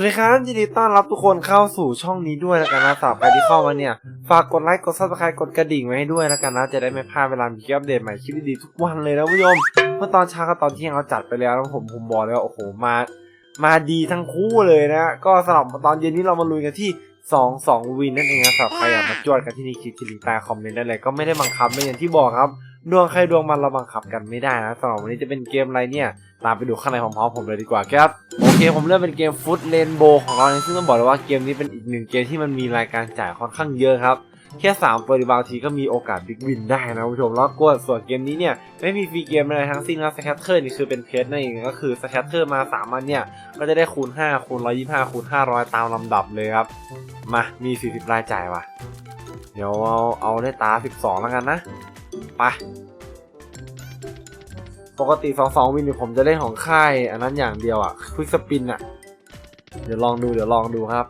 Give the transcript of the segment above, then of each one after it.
วัสดีครับยินดีต้อนรับทุกคนเข้าสู่ช่องนี้ด้วยแล้วกันนะสำหรับใครที่เข้ามาเนี่ย ฝากกดไลค์กดซับสไครต์กดกระดิ่งไว้ให้ด้วยแล้วกันนะ จะได้ไม่พลาดเวลามีคลิปอัปเดตใหม่คลิปดีๆทุกวันเลยนะผู้ชมเมื่อตอนเช้ากับตอนเที่ยงเราจัดไปแล้วแล้วผมผมบอกเลยว่าโอ้โหมามาดีทั้งคู่เลยนะ ก็สำหรับตอนเย็นนี้เรามาลุยกันที่2 2วินนั่นเองนะสำหรับใครอยากมาจวดกันที่นี่คลิกที่ลิงก์ใต้คอมเมนต์ได้เลยก็ไม่ได้บังคับไม่อย่างที่บอกครับ ดวงใครดวงมันเราบังคับกันไม่ได้นะสำหรับวันนี้จะเป็นเกมอะไรเนี่ย ตามไปดูข้างในพร้อมๆผมเลยดีกว่าครับโอเคผมเลือกเป็นเกมฟุตเลนโบของเราซึ่งต้องบอกเลยว่าเกมนี้เป็นอีกหนึ่งเกมที่มันมีรายการจ่ายค่อนข้างเยอะครับแค่3ตัวบางทีก็มีโอกาสบิ๊กวินได้นะคุณผู้ชมแล้วก็ส่วนเกมนี้เนี่ยไม่มีฟรีเกมอะไรทั้งสิ้นนะสแคตเตอร์นี่คือเป็นเพชรนั่นเองก็คือสแคตเตอร์มา3อันเนี่ยก็จะได้คูณ5คูณ125คูณ500 ตามลำดับเลยครับ มามี 40 รายจ่ายว่ะ เดี๋ยวเอาเอาได้ตา 12 แล้วกันนะ ไปปกติ22วินเนี่ยผมจะเล่นของค่าย อันนั้นอย่างเดียวอะควิกสปินอะ เดี๋ยวลองดูเดี๋ยวลองดูครับ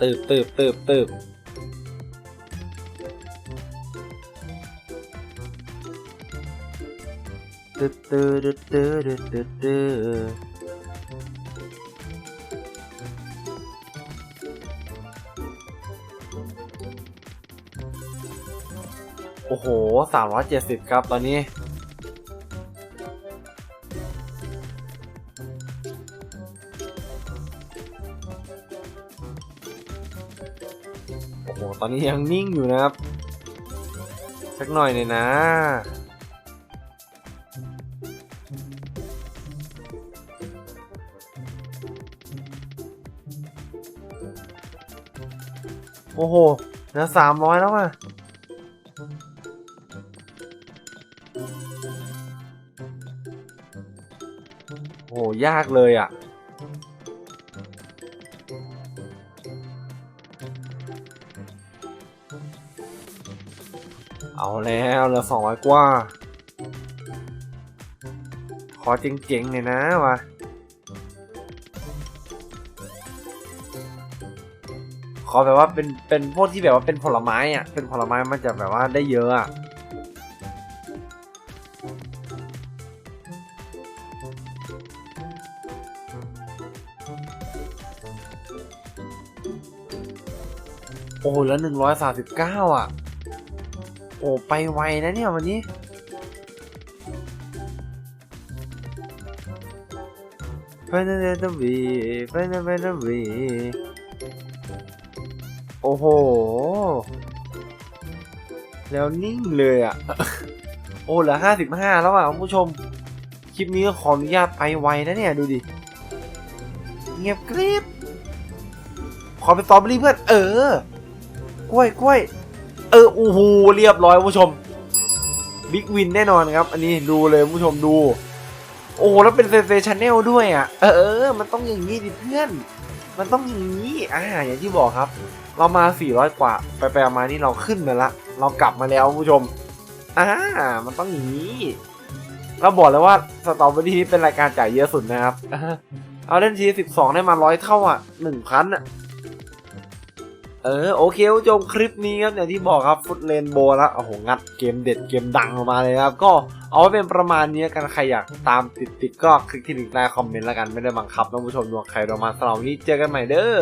ตืบตืบตืบตืบตืดตืดตืดตืดตืด โอ้โห 370 ครับตอนนี้ โอ้โห ตอนนี้ยังนิ่งอยู่นะครับ สักหน่อยเลยนะโอ้โหเหลือสามร้อยแล้วอะ โหยากเลยอะ เอาแล้วเหลือสองร้อยกว่า ขอเจ๋งๆเลยนะวะขอแบบว่าเป็นเป็นพวกที่แบบว่าเป็นผลไม้อะ เป็นผลไม้มันจะแบบว่าได้เยอะอะ โอ้แล้วหนึ่งร้อยสามสิบเก้าอะ โอ้ไปไวนะเนี่ยวันนี้ ไปนะเดนวีไปนะไปนะวีโอ้โห แล้วนิ่งเลยอะ โอ้เหลือห้าสิบห้าแล้วอะคุณผู้ชม ลิปนี้ก็ขออนุญาตไปไวนะเนี่ยดูดิ เงียบกริบขอเป็นสตรอเบอรี่เพื่อน เออกล้วยกล้วยเออโอ้โหเรียบร้อยผู้ชมบิ๊กวินแน่นอนครับ อันนี้ดูเลยผู้ชมดู โอ้โหแล้วเป็นเซนเซชันแนลด้วยอะ เออเออมันต้องอย่างนี้ดิเพื่อน มันต้องอย่างนี้อ่าอย่างที่บอกครับ เรามา 400 กว่า ไปไปมานี่เราขึ้นมาละ เรากลับมาแล้วผู้ชมอ่ามันต้องอย่างนี้ เราบอกเลยว่าสตรอเบอรี่นี่เป็นรายการจ่ายเยอะสุดนะครับ เอาเล่นที12ได้มาร้อยเท่าอะหนึ่งพันอะ เออโอเคคุณผู้ชมคลิปนี้ครับอย่างที่บอกครับฟุตเลนโบแล้วโอ้โหงัดเกมเด็ดเกมดังออกมาเลยครับ ก็เอาไว้เป็นประมาณนี้กันใครอยากตามติดติดๆก็คลิกที่ลิงก์ใต้คอมเมนต์แล้วกันไม่ได้บังคับนะคุณผู้ชมดวงใครดวงมันสำหรับวันนี้เจอกันใหม่เด้อ